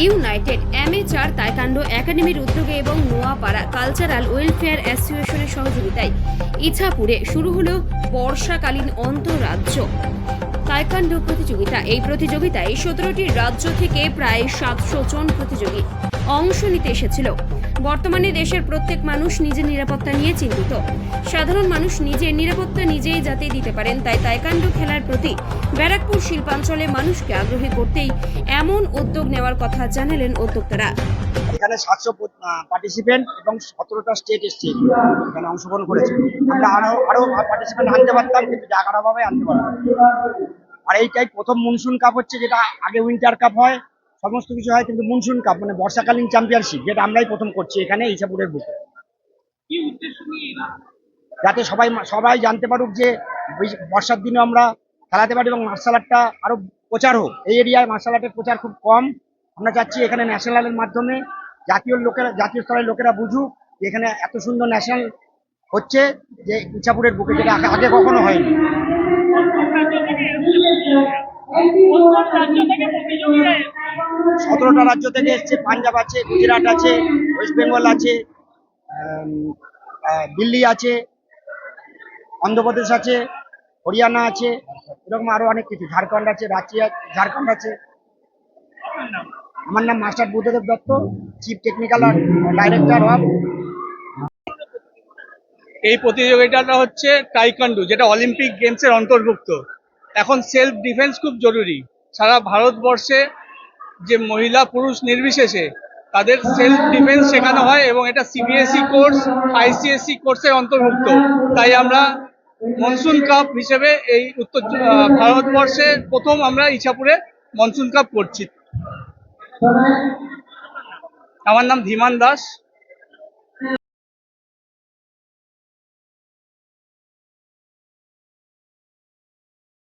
United amateur তাইকান্ড একাডেমির উদ্যোগে এবং নোয়াপাড়া কালচারাল ওয়েলফেয়ার অ্যাসোসিয়েশনের সহযোগিতায় ইছাপুরে শুরু হলো বর্ষাকালীন অন্তরাজ্য তাইকান্ডো প্রতিযোগিতা। এই প্রতিযোগিতায় সতেরোটি রাজ্য থেকে প্রায় সাতশো জন প্রতিযোগী অংশ নিতে এসেছিল। বর্তমানে দেশের প্রত্যেক মানুষ নিজের নিরাপত্তা নিয়ে চিন্তিত। সাধারণ মানুষ নিজের নিরাপত্তা নিজেই যাতে দিতে পারেন, তাই তাইকান্ডো খেলার প্রতি ব্যারাকপুর শিল্পাঞ্চলে মানুষকে আগ্রহী করতেই এমন উদ্যোগ নেওয়ার কথা জানালেন উদ্যোক্তারা। এখানে সাতশো পার্টিসিপেন্ট এবং সতেরোটা স্টেট এসছে, এখানে অংশগ্রহণ করেছে। আমরা আরও আরও পার্টিসিপেন্ট আনতে পারতাম, কিন্তু জায়গার অভাবে আনতে পারতাম। আর এইটাই প্রথম মনসুন কাপ হচ্ছে, যেটা আগে উইন্টার কাপ হয়। সমস্ত কিছু হয়, কিন্তু মনসুন কাপ মানে বর্ষাকালীন চ্যাম্পিয়নশিপ যেটা আমরাই প্রথম করছি এখানে ইসাপুরের বুকে। যাতে সবাই সবাই জানতে পারুক যে বর্ষার দিনে আমরা খেলাতে পারি এবং মার্শাল আর্টটা আরও প্রচার হোক। এই এরিয়ায় মার্শাল আর্টের প্রচার খুব কম। আমরা চাচ্ছি এখানে ন্যাশনালের মাধ্যমে জাতীয় লোকেরা, জাতীয় স্তরের লোকেরা বুঝুক যে এখানে এত সুন্দর ন্যাশনাল হচ্ছে যে ইচ্ছাপুরের বুকে, যেটা আগে কখনো হয়নি। সতেরোটা রাজ্য থেকে এসছে, পাঞ্জাব আছে, গুজরাট আছে, ওয়েস্ট বেঙ্গল আছে দিল্লি আছে, অন্ধ্রপ্রদেশ আছে, হরিয়ানা আছে, এরকম আরও অনেক কিছু। ঝাড়খণ্ড আছে, রাঁচি ঝাড়খণ্ড আছে। আমার নাম master Buddhadeb Dutta chief technical director of এই প্রতিযোগিতাটা হচ্ছে টাইকান্ডু যেটা অলিম্পিক গেমসের অন্তর্ভুক্ত। এখন সেলফ ডিফেন্স খুব জরুরি। সারা ভারতবর্ষে যে মহিলা পুরুষ নির্বিশেষে তাদের সেলফ ডিফেন্স শেখানো হয় এবং এটা সিবিএসই কোর্স আইসিএসসি কোর্সের অন্তর্ভুক্ত। তাই আমরা মনসুন কাপ হিসেবে এই উত্তর ভারতবর্ষে প্রথম আমরা ইছাপুরে মনসুন কাপ করছি। আমার নাম ধীমান দাস।